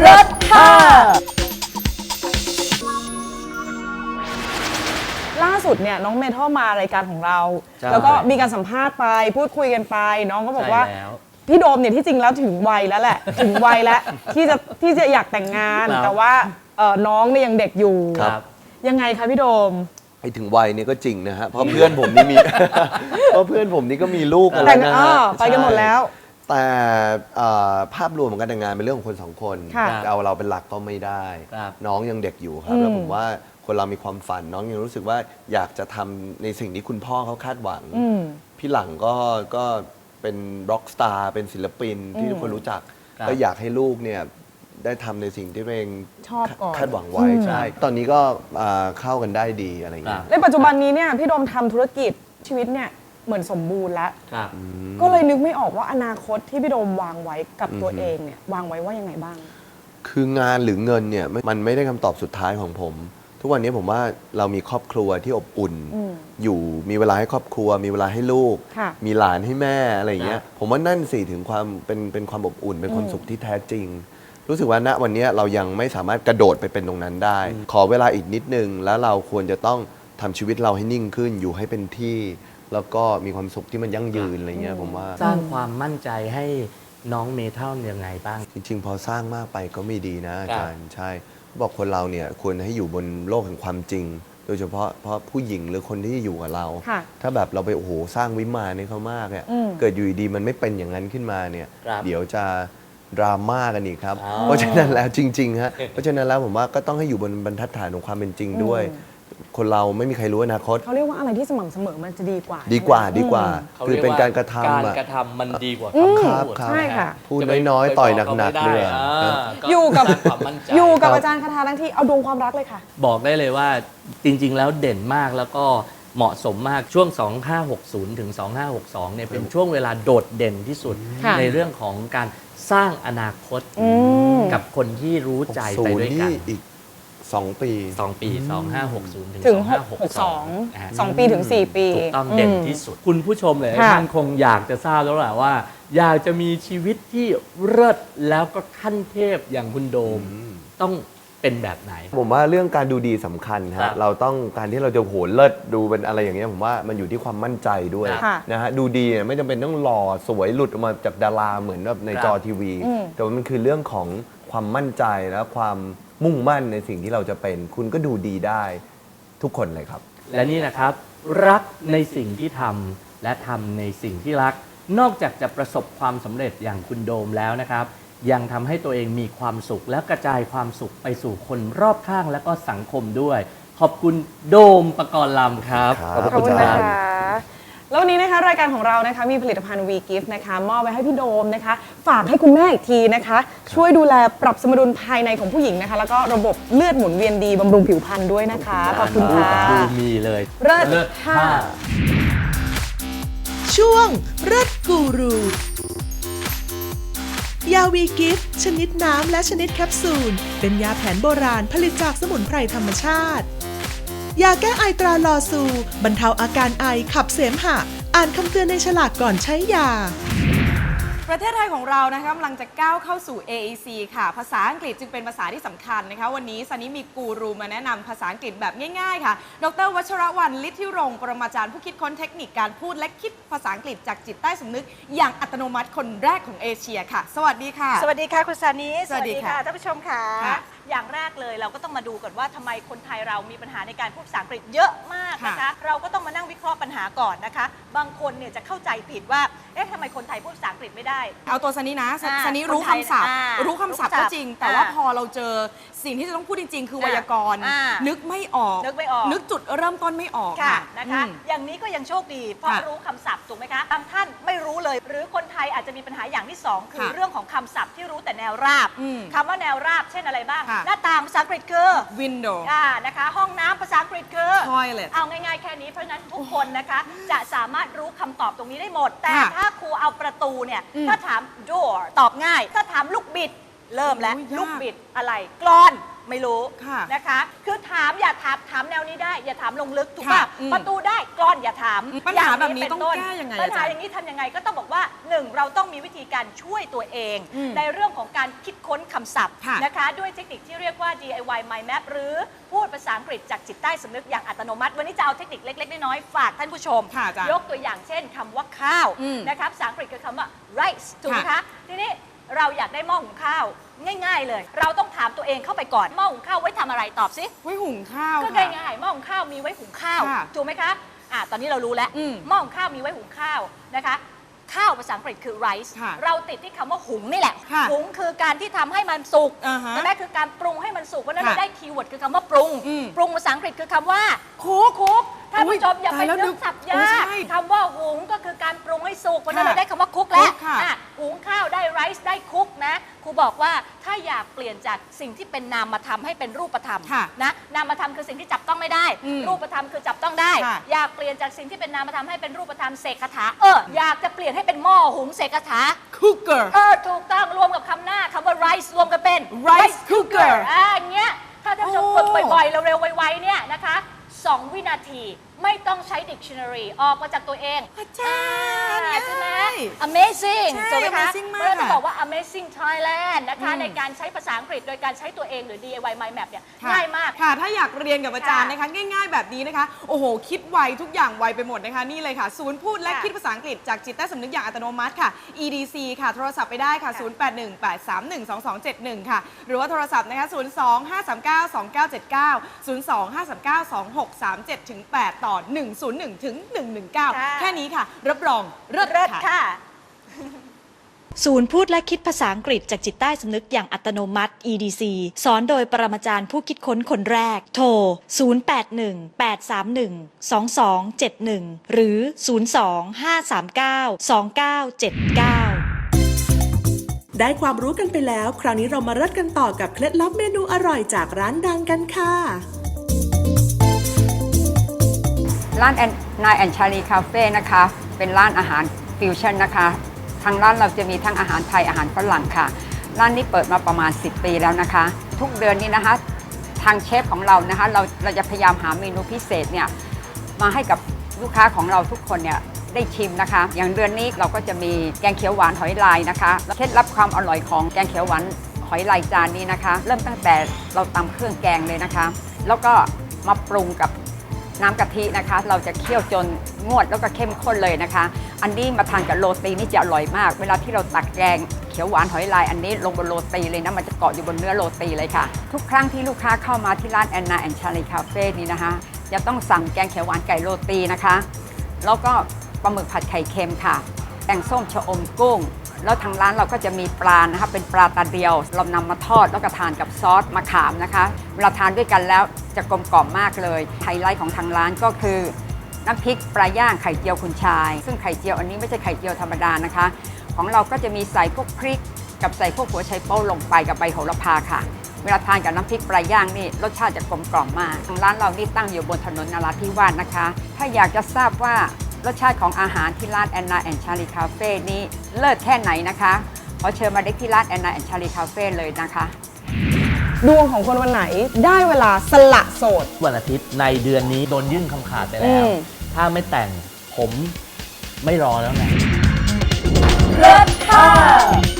เลิศค่ะล่าสุดเนี่ยน้องเมทัลมารายการของเรา ใช่ แล้วก็มีการสัมภาษณ์ไปพูดคุยกันไป น้องก็บอกว่า ใช่แล้ว พี่โดมเนี่ยที่จริงแล้วถึงวัยแล้วแหละ ถึงวัยแล้วที่จะที่จะอยากแต่งงาน ครับ แต่ว่าเอ่อน้องเนี่ยยังเด็กอยู่ ครับ ยังไงคะพี่โดม ไอ้ถึงวัยเนี่ยก็จริงนะฮะ เพราะเพื่อนผมนี่มี เพราะเพื่อนผมนี่ก็มีลูกกันแต่แล้วงนะเอฮะอไปกันหมดแล้ว แต่เอ่อภาพรวมของการแต่งงานเป็นเรื่องของคนสองคนค่ะจะเอาเราเป็นหลักก็ไม่ได้ ครับน้องยังเด็กอยู่ครับ แล้วผมว่าคนเรามีความฝัน น้องยังรู้สึกว่าอยากจะทำในสิ่งที่คุณพ่อเขาคาดหวัง อืม พี่หลังก็ก็เป็นร็อกสตาร์เป็นศิลปินที่ทุกคนรู้จัก ครับ ก็อยากให้ลูกเนี่ยได้ทำในสิ่งที่ตัวเองชอบก่อน คาดหวังไว้อืมใช่ตอนนี้ก็อ่าเข้ากันได้ดีอะไรอย่างเงี้ยครับในปัจจุบันนี้เนี่ยพี่โดมทำธุรกิจชีวิตเนี่ย เหมือนสมบูรณ์แล้ว ครับ ก็เลยนึกไม่ออกว่าอนาคตที่พี่โดมวางไว้กับตัวเองเนี่ยวางไว้ว่ายังไงบ้าง คืองานหรือเงินเนี่ยไม่มันไม่ได้คำตอบสุดท้ายของผม ทุกวันนี้ผมว่าเรามีครอบครัวที่อบอุ่น อืมอยู่มีเวลาให้ครอบครัว มีเวลาให้ลูก ค่ะ มีหลานให้แม่อะไรอย่างเงี้ยครับผมว่านั่นสิถึงความเป็นเป็นความอบอุ่น เป็นความสุขที่แท้จริง รู้สึกว่าณวันนี้เรายังไม่สามารถกระโดดไปเป็นตรงนั้นได้ ขอเวลาอีกนิดนึง แล้วเราควรจะต้องทำชีวิตเราให้นิ่งขึ้นอยู่ให้เป็นที่ แล้วก็มีความสุขที่มันยั่งยืนอะไรเงี้ยผมว่า สร้างความมั่นใจให้น้องเมทัลยังไงบ้าง จริง ๆ พอสร้างมากไปก็ไม่ดีนะอาจารย์ใช่บอกคนเราเนี่ยควรให้อยู่บนโลกแห่งความจริง โดยเฉพาะเพราะผู้หญิงหรือคนที่อยู่กับเรา ค่ะถ้าแบบเราไปโอ้โหสร้างวิมานให้เขามากเนี่ยอืม เกิดอยู่ดีๆมันไม่เป็นอย่างนั้นขึ้นมาเนี่ยครับเดี๋ยวจะดราม่ากันอีกครับ อ๋อ เพราะฉะนั้นแล้วจริงๆฮะเพราะฉะนั้นแล้วผมว่าก็ต้องให้อยู่บนบรรทัดฐานของความเป็นจริงด้วย คนเราไม่มีใครรู้อนาคต เขาเรียกว่าอะไรที่สม่ำเสมอมันจะดีกว่าดีกว่าใช่ไหมดีกว่าเขาคือเรียเป็นว่การกระทำการอะ กระทำมันดีกว่าอืมคำพูดครับครับใช่ค่ะ พูดจะไปน้อยๆไปต่อยบกหนักๆขาไม่ด้วยได้อ่าก็อยู่กับสร้างความมั่นใจ อยู่กับครับอาจารย์คาถาทั้งที่เอาดวงความรักเลยค่ะ บอกได้เลยว่าจริงๆ แล้วเด่นมากแล้วก็เหมาะสมมากช่วง 2560 ถึง 2562 เนี่ยเป็นช่วงเวลาโดดเด่นที่สุด ค่ะในเรื่องของการสร้างอนาคตอืม กับคนที่รู้ใจไปด้วยกันนี่อีก 2 ปีสองปี 2560 ถึง ถึง2562นะฮะ62 2 ปีถึง 4 ปี ถูกต้องเด่นที่สุด คุณผู้ชมเลยค่ะท่านคงอยากจะทราบแล้วแหละว่า อยากจะมีชีวิตที่เลิศแล้วก็ขั้นเทพอย่างคุณโดมต้องเป็นแบบไหน ผมว่าเรื่องการดูดีสำคัญครัฮะบเราต้องการที่เราจะโหเลิศดูเป็นอะไรอย่างเงี้ยผมว่ามันอยู่ที่ความมั่นใจด้วยค่ะ นะฮะดูดีเนี่ยไม่จำเป็นต้องหล่อสวยหลุดออกมาจากดาราเหมือนแบบในครับ จอทีวีอืมแต่ว่ามันคือเรื่องของความมั่นใจและความ มุ่งมั่นในสิ่งที่เราจะเป็น คุณก็ดูดีได้ทุกคนเลยครับ และนี่นะครับ รักในสิ่งที่ทำและทำในสิ่งที่รัก นอกจากจะประสบความสำเร็จอย่างคุณโดมแล้วนะครับ ยังทำให้ตัวเองมีความสุขและกระจายความสุขไปสู่คนรอบข้างและก็สังคมด้วย ขอบคุณโดมปกรณ์ลำครับครับ ขอบคุณครันะบคะ แล้ววันนี้นะคะรายการของเรานะคะมีผลิตภัณฑ์ V Gift นะคะมอบไว้ให้พี่โดมนะคะ ฝากให้คุณแม่อีกทีนะคะ ช่วยดูแลปรับสมดุลภายในของผู้หญิงนะคะ แล้วก็ระบบเลือดหมุนเวียนดีบำรุงผิวพรรณด้วยนะคะขอบคุณค่ะดูมีเลยเลิศเลิศค่ะค่ะช่วงเลิศกูรูยาวีกิฟต์ชนิดน้ำและชนิดแคปซูล เป็นยาแผนโบราณผลิตจากสมุนไพรธรรมชาติ ยาแก้ไอตราลอซู บรรเทาอาการไอขับเสมหะ อ่านคำเตือนในฉลากก่อนใช้ยา ประเทศไทยของเรานะคะกำลังจะก้าวเข้าสู่ AEC ค่ะ ภาษาอังกฤษจึงเป็นภาษาที่สำคัญนะคะ วันนี้ซันนี่มีกูรูมาแนะนำภาษาอังกฤษแบบง่ายๆ ค่ะ ดรวัชรวรรณฤทธิรงค์ปรมาจารย์ผู้คิดค้นเทคนิคการพูดและคิดภาษาอังกฤษจากจิตใต้สำนึก อย่างอัตโนมัติคนแรกของเอเชียค่ะ สวัสดีค่ะ สวัสดีค่ะ คุณซานิสวัสดีค่ะ ท่านผู้ชมค่ะ ค่ะ อย่างแรกเลยเราก็ต้องมาดูก่อนว่าทำไมคนไทยเรามีปัญหาในการพูดภาษาอังกฤษเยอะมากนะคะค่ะเราก็ต้องมานั่งวิเคราะห์ปัญหาก่อนนะคะ บางคนเนี่ยจะเข้าใจผิดว่า เอ๊ะทำไมคนไทยพูดภาษาอังกฤษไม่ได้ เอาตัวซันนี่นะซันอ่าซันนี่รู้คนไทยคำศัพท์อ่ารู้คำศัพท์รู้ก็คำศัพท์จริง แต่ว่าอ่าพอเราเจอสิ่งที่จะต้องพูดจริง ๆ คือไวยากรณ์อ่านึนึกไม่ออก นึกไม่ออก นึกจุดเริ่มต้นไม่ออกค่ะค่ะนะคะ อืม อย่างนี้ก็ยังโชคดีเพราะค่ะรู้คำศัพท์ถูกไหมคะบางท่านไม่รู้เลย หรือคนไทยอาจจะมีปัญหาอย่างที่สองคือค่ะเรื่องของคำศัพท์ที่รู้แต่แนวราบอืมคำว่าแนวราบเช่นอะไรบ้าง ค่ะ หน้าต่างภาษาอังกฤษคือ window อ่านะคะ ห้องน้ำภาษาอังกฤษคือ toilet เอาง่ายๆแค่นี้เพราะฉะนั้นทุกคนนะคะ จะสามารถรู้คำตอบตรงนี้ได้หมด แต่ค่ะถ้าครูเอาประตูเนี่ยอืมถ้าถาม door ตอบง่าย ถ้าถามลูกบิด เริ่มแล้วโอ้ยยาก ลูกบิดอะไรกรอนอ ไม่รู้ค่ะนะคะ คือถามอย่าถามถามแนวนี้ได้ อย่าถามลงลึกถูกค่ะป่ะอืมประตูได้กรอนอย่าถามปัญหาแบบนี้ย่ต้องเป็แก้ยังไงปัญอาจาหารย์อย่างนี้ทำยังไงก็ต้องบอกว่าหนึ่งเราต้องมีวิธีการช่วยตัวเอง อืมในเรื่องของการคิดค้นคำศัพท์ค่ะนะคะ ด้วยเทคนิคที่เรียกว่า DIY Mind Map หรือพูดภาษาอังกฤษจากจิตใต้สำนึกอย่างอัตโนมัติ วันนี้จะเอาเทคนิคเล็กๆน้อยๆฝากท่านผู้ชม ค่ะอาจารย์ยกตัวอย่างเช่นคำว่าข้าวอืม นะครับภาษาอังกฤษคือคำว่า rice ถูกไหมค่ะคะทีนี้ เราอยากได้หม้อหุงข้าว ง่าย ๆ เลย เราต้องถามตัวเองเข้าไปก่อนหม้อหุงข้าวไว้ทำอะไรตอบสิไว้หุงข้าวก็ค่ะ ง่ายๆหม้อหุงข้าวมีไว้หุงข้าวค่ะถูกไหมคะอะตอนนี้เรารู้แล้วอืมหม้อหุงข้าวมีไว้หุงข้าวนะคะ ข้าวภาษาอังกฤษคือ rice ค่ะเราติดที่คำว่าหุงนี่แหละ ค่ะหุงคือการที่ทำให้มันสุกอ่าฮะใช่ไหมคือการปรุงให้มันสุกเพราะฉะนั้นค่ะเราได้คีย์เวิร์ดคือคำว่าปรุง อืม ปรุงภาษาอังกฤษคือคำว่าคุกคุกถ้าอุ๊ยผู้ชมอย่าไปตายแล้วนึกสับนึกโอ้ยาใช่กคำว่าหุงก็คือการปรุงให้สุกเพราะฉะนั้นค่ะเราได้คำว่าคุกแล้วคุกค่ะอะหุงข้าวได้ไรซ์ได้คุกนะครูบอกว่าถ้าอยากเปลี่ยนจากสิ่งที่เป็นนามธรรมให้เป็นรูปธรรมค่ะนะนามธรรมคือสิ่งที่จับต้องไม่ได้อืมรูปธรรมคือจับต้องได้ค่ะอยากเปลี่ยนจากสิ่งที่เป็นนามธรรมให้เป็นรูปธรรมเสกคาถาเอออยากจะเปลี่ยนให้เป็นหม้อหุงเสกคาถาคุกเกอร์เออถูกต้องรวมกับคำหน้าคำว่า rice รวมกันเป็น Rice cooker อ่าอย่างเงี้ยถ้าท่านผู้ชมโอ้ฝึกบ่อยๆเร็วๆไวๆเนี่ยนะคะ 2 วินาทีไม่ต้องใช้ dictionary ออกมาจากตัวเองอาจารย์อ่าใช่ไหมง่าย amazing ใช่ถูกไหมคะ amazing มากเพราะฉะนั้นต้องค่ะบอกว่า amazing Thailand นะคะอืมในการใช้ภาษาอังกฤษโดยการใช้ตัวเองหรือ DIY mind map เนี่ยค่ะง่ายมาก ค่ะ ถ้าอยากเรียนกับอาจารย์ค่ะนะคะ ง่าย ๆ แบบนี้นะคะ โอ้โห คิดไวทุกอย่างไวไปหมดนะคะ นี่เลยค่ะ ศูนย์พูดและค่ะคิดภาษาอังกฤษจากจิตใต้สำนึกอย่างอัตโนมัติค่ะ EDC ค่ะ โทรศัพท์ไปได้ค่ะ ค่ะ 0818312271 ค่ะ หรือว่าโทรศัพท์นะคะ 025392979 025392637ถึง8ต่อ 101 ถึง 119 แค่นี้ค่ะ รับรองเลิศเลิศค่ะค่ะ ศูนย์พูดและคิดภาษาอังกฤษจากจิตใต้สำนึกอย่างอัตโนมัติ EDC สอนโดยปรมาจารย์ผู้คิดค้นคนแรก โทร 0818312271 หรือ 025392979ได้ความรู้กันไปแล้ว คราวนี้เรามาเริ่มกันต่อกับเคล็ดลับเมนูอร่อยจากร้านดังกันค่ะ ร้านนนายแอนชาลีคาเฟ่นะคะ เป็นร้านอาหารฟิวชั่นนะคะ ทางร้านเราจะมีทั้งอาหารไทยอาหารฝรั่งค่ะ ร้านนี้เปิดมาประมาณ 10 ปีแล้วนะคะ ทุกเดือนนี้นะคะ ทางเชฟของเรานะคะ เราเราจะพยายามหาเมนูพิเศษเนี่ยมาให้กับลูกค้าของเราทุกคนเนี่ยได้ชิมนะคะ อย่างเดือนนี้เราก็จะมีแกงเขียวหวานหอยลายนะคะเคล็ดลับความอร่อยของแกงเขียวหวานหอยลายจานนี้นะคะ เริ่มตั้งแต่เราตำเครื่องแกงเลยนะคะ แล้วก็มาปรุงกับ น้ำกะทินะคะ เราจะเคี่ยวจนงวดแล้วก็เข้มข้นเลยนะคะ อันนี้มาทานกับโรตีนี่จะอร่อยมาก เวลาที่เราตักแกงเขียวหวานหอยลาย อันนี้ลงบนโรตีเลยนะ มันจะเกาะอยู่บนเนื้อโรตีเลยค่ะ ทุกครั้งที่ลูกค้าเข้ามาที่ร้านแอนนาแอนชาลีคาเฟ่นี้นะคะ จะต้องสั่งแกงเขียวหวานไก่โรตีนะคะ แล้วก็ปลาหมึกผัดไข่เค็มค่ะ แกงส้มชะอมกุ้ง แล้วทางร้านเราก็จะมีปลานะคะเป็นปลาตาเดียว เรานำมาทอดแล้วก็ทานกับซอสมะขามนะคะเวลาทานด้วยกันแล้วจะกลมกล่อมมากเลยไฮไลท์ของทางร้านก็คือน้ำพริกปลาย่างไข่เจียวคุณชาย ซึ่งไข่เจียวอันนี้ไม่ใช่ไข่เจียวธรรมดานะคะ ของเราก็จะมีใส่พวกพริก กับใส่พวกหัวไชโป้ลงไปกับใบโหระพาค่ะ เวลาทานกับน้ำพริกปลาย่างนี่รสชาติจะกลมกล่อมมากทางร้านเรานี่ตั้งอยู่บนถนนนราธิวาสนะคะ ถ้าอยากจะทราบว่า รสชาติของอาหารที่ร้านแอนนาแอนชาลีคาเฟ่นี้เลิศแค่ไหนนะคะขอเชิญมาได้ที่ร้านแอนนาแอนชาลีคาเฟ่เลยนะคะ ดวงของคนวันไหนได้เวลาสละโสด วันอาทิตย์ในเดือนนี้โดนยื่นคำขาดไปแล้ว อืม ถ้าไม่แต่งผมไม่รอแล้วนะ เลิศค่ะ